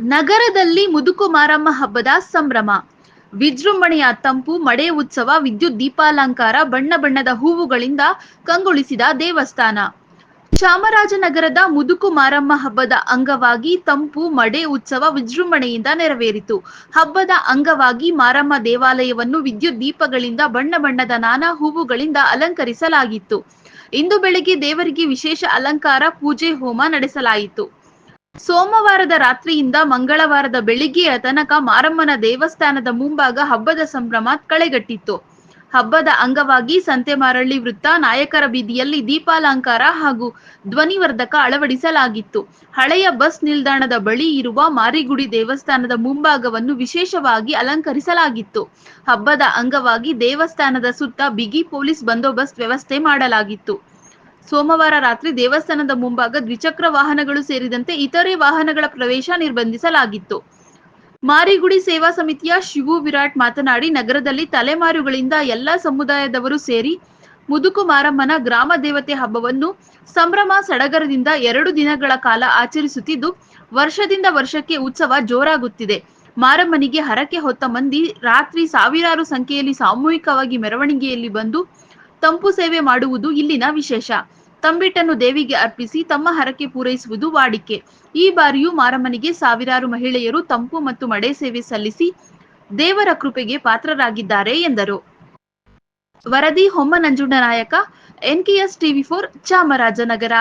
ನಗರದಲ್ಲಿ ಮುದುಕು ಮಾರಮ್ಮ ಹಬ್ಬದ ಸಂಭ್ರಮ. ವಿಜೃಂಭಣೆಯ ತಂಪು, ಮಡೆ ಉತ್ಸವ, ವಿದ್ಯುತ್ ದೀಪಾಲಂಕಾರ, ಬಣ್ಣ ಬಣ್ಣದ ಹೂವುಗಳಿಂದ ಕಂಗೊಳಿಸಿದ ದೇವಸ್ಥಾನ. ಚಾಮರಾಜನಗರದ ಮುದುಕು ಮಾರಮ್ಮ ಹಬ್ಬದ ಅಂಗವಾಗಿ ತಂಪು, ಮಡೆ ಉತ್ಸವ ವಿಜೃಂಭಣೆಯಿಂದ ನೆರವೇರಿತು. ಹಬ್ಬದ ಅಂಗವಾಗಿ ಮಾರಮ್ಮ ದೇವಾಲಯವನ್ನು ವಿದ್ಯುತ್ ದೀಪಗಳಿಂದ ಬಣ್ಣ ಬಣ್ಣದ ನಾನಾ ಹೂವುಗಳಿಂದ ಅಲಂಕರಿಸಲಾಗಿತ್ತು. ಇಂದು ಬೆಳಗ್ಗೆ ದೇವರಿಗೆ ವಿಶೇಷ ಅಲಂಕಾರ, ಪೂಜೆ, ಹೋಮ ನಡೆಸಲಾಯಿತು. ಸೋಮವಾರದ ರಾತ್ರಿಯಿಂದ ಮಂಗಳವಾರದ ಬೆಳಿಗ್ಗೆಯ ತನಕ ಮಾರಮ್ಮನ ದೇವಸ್ಥಾನದ ಮುಂಭಾಗ ಹಬ್ಬದ ಸಂಭ್ರಮ ಕಳೆಗಟ್ಟಿತ್ತು. ಹಬ್ಬದ ಅಂಗವಾಗಿ ಸಂತೆಮಾರಳ್ಳಿ ವೃತ್ತ, ನಾಯಕರ ಬೀದಿಯಲ್ಲಿ ದೀಪಾಲಂಕಾರ ಹಾಗೂ ಧ್ವನಿವರ್ಧಕ ಅಳವಡಿಸಲಾಗಿತ್ತು. ಹಳೆಯ ಬಸ್ ನಿಲ್ದಾಣದ ಬಳಿ ಇರುವ ಮಾರಿಗುಡಿ ದೇವಸ್ಥಾನದ ಮುಂಭಾಗವನ್ನು ವಿಶೇಷವಾಗಿ ಅಲಂಕರಿಸಲಾಗಿತ್ತು. ಹಬ್ಬದ ಅಂಗವಾಗಿ ದೇವಸ್ಥಾನದ ಸುತ್ತ ಬಿಗಿ ಪೊಲೀಸ್ ಬಂದೋಬಸ್ತ್ ವ್ಯವಸ್ಥೆ ಮಾಡಲಾಗಿತ್ತು. ಸೋಮವಾರ ರಾತ್ರಿ ದೇವಸ್ಥಾನದ ಮುಂಭಾಗ ದ್ವಿಚಕ್ರ ವಾಹನಗಳು ಸೇರಿದಂತೆ ಇತರೆ ವಾಹನಗಳ ಪ್ರವೇಶ ನಿರ್ಬಂಧಿಸಲಾಗಿತ್ತು. ಮಾರಿಗುಡಿ ಸೇವಾ ಸಮಿತಿಯ ಶಿವು ವಿರಾಟ್ ಮಾತನಾಡಿ, ನಗರದಲ್ಲಿ ತಲೆಮಾರುಗಳಿಂದ ಎಲ್ಲ ಸಮುದಾಯದವರು ಸೇರಿ ಮುದುಕು ಮಾರಮ್ಮನ ಗ್ರಾಮ ದೇವತೆ ಹಬ್ಬವನ್ನು ಸಂಭ್ರಮ ಸಡಗರದಿಂದ ಎರಡು ದಿನಗಳ ಕಾಲ ಆಚರಿಸುತ್ತಿದ್ದು, ವರ್ಷದಿಂದ ವರ್ಷಕ್ಕೆ ಉತ್ಸವ ಜೋರಾಗುತ್ತಿದೆ. ಮಾರಮ್ಮನಿಗೆ ಹರಕೆ ಹೊತ್ತ ಮಂದಿ ರಾತ್ರಿ ಸಾವಿರಾರು ಸಂಖ್ಯೆಯಲ್ಲಿ ಸಾಮೂಹಿಕವಾಗಿ ಮೆರವಣಿಗೆಯಲ್ಲಿ ಬಂದು ತಂಪು ಸೇವೆ ಮಾಡುವುದು ಇಲ್ಲಿನ ವಿಶೇಷ. ತಂಬಿಟ್ಟನ್ನು ದೇವಿಗೆ ಅರ್ಪಿಸಿ ತಮ್ಮ ಹರಕೆ ಪೂರೈಸುವುದು ವಾಡಿಕೆ. ಈ ಬಾರಿಯೂ ಮಾರಮ್ಮನಿಗೆ ಸಾವಿರಾರು ಮಹಿಳೆಯರು ತಂಪು ಮತ್ತು ಮಡೆ ಸೇವೆ ಸಲ್ಲಿಸಿ ದೇವರ ಕೃಪೆಗೆ ಪಾತ್ರರಾಗಿದ್ದಾರೆ ಎಂದರು. ವರದಿ ಹೊಮ್ಮ ನಾಯಕ, ಎನ್ಕೆಎಸ್ ಟಿವಿ ಫೋರ್ ಚಾಮರಾಜನಗರ.